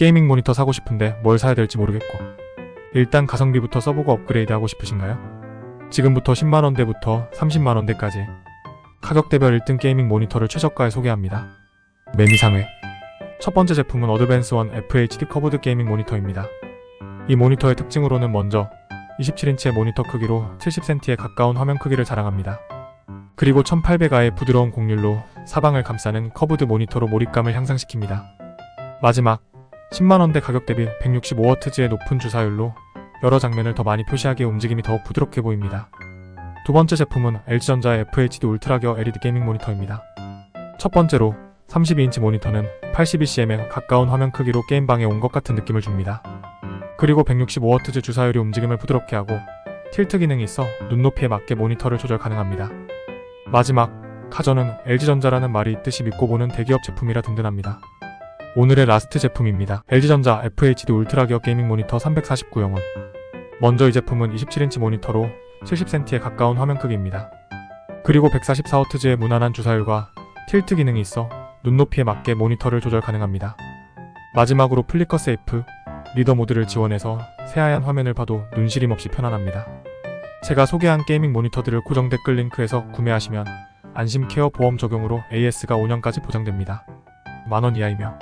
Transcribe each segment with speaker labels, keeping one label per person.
Speaker 1: 게이밍 모니터 사고 싶은데 뭘 사야 될지 모르겠고. 일단 가성비부터 써보고 업그레이드 하고 싶으신가요? 지금부터 10만원대부터 30만원대까지 가격대별 1등 게이밍 모니터를 최저가에 소개합니다. 매미상회 첫 번째 제품은 어드밴스원 FHD 커브드 게이밍 모니터입니다. 이 모니터의 특징으로는 먼저 27인치의 모니터 크기로 70cm에 가까운 화면 크기를 자랑합니다. 그리고 1800A의 부드러운 곡률로 사방을 감싸는 커브드 모니터로 몰입감을 향상시킵니다. 마지막 10만원대 가격 대비 165Hz의 높은 주사율로 여러 장면을 더 많이 표시하기에 움직임이 더욱 부드럽게 보입니다. 두 번째 제품은 LG전자의 FHD 울트라겨 LED 게이밍 모니터입니다. 첫 번째로 32인치 모니터는 82cm에 가까운 화면 크기로 게임방에 온 것 같은 느낌을 줍니다. 그리고 165Hz 주사율이 움직임을 부드럽게 하고 틸트 기능이 있어 눈높이에 맞게 모니터를 조절 가능합니다. 마지막, 카전은 LG전자라는 말이 있듯이 믿고 보는 대기업 제품이라 든든합니다. 오늘의 라스트 제품입니다. LG전자 FHD 울트라 기어 게이밍 모니터 349영원. 먼저 이 제품은 27인치 모니터로 70cm에 가까운 화면 크기입니다. 그리고 144Hz의 무난한 주사율과 틸트 기능이 있어 눈높이에 맞게 모니터를 조절 가능합니다. 마지막으로 플리커 세이프, 리더 모드를 지원해서 새하얀 화면을 봐도 눈시림 없이 편안합니다. 제가 소개한 게이밍 모니터들을 고정 댓글 링크에서 구매하시면 안심 케어 보험 적용으로 AS가 5년까지 보장됩니다. 만원 이하이며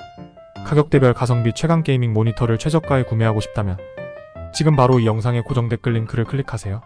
Speaker 1: 가격대별 가성비 최강 게이밍 모니터를 최저가에 구매하고 싶다면 지금 바로 이 영상의 고정 댓글 링크를 클릭하세요.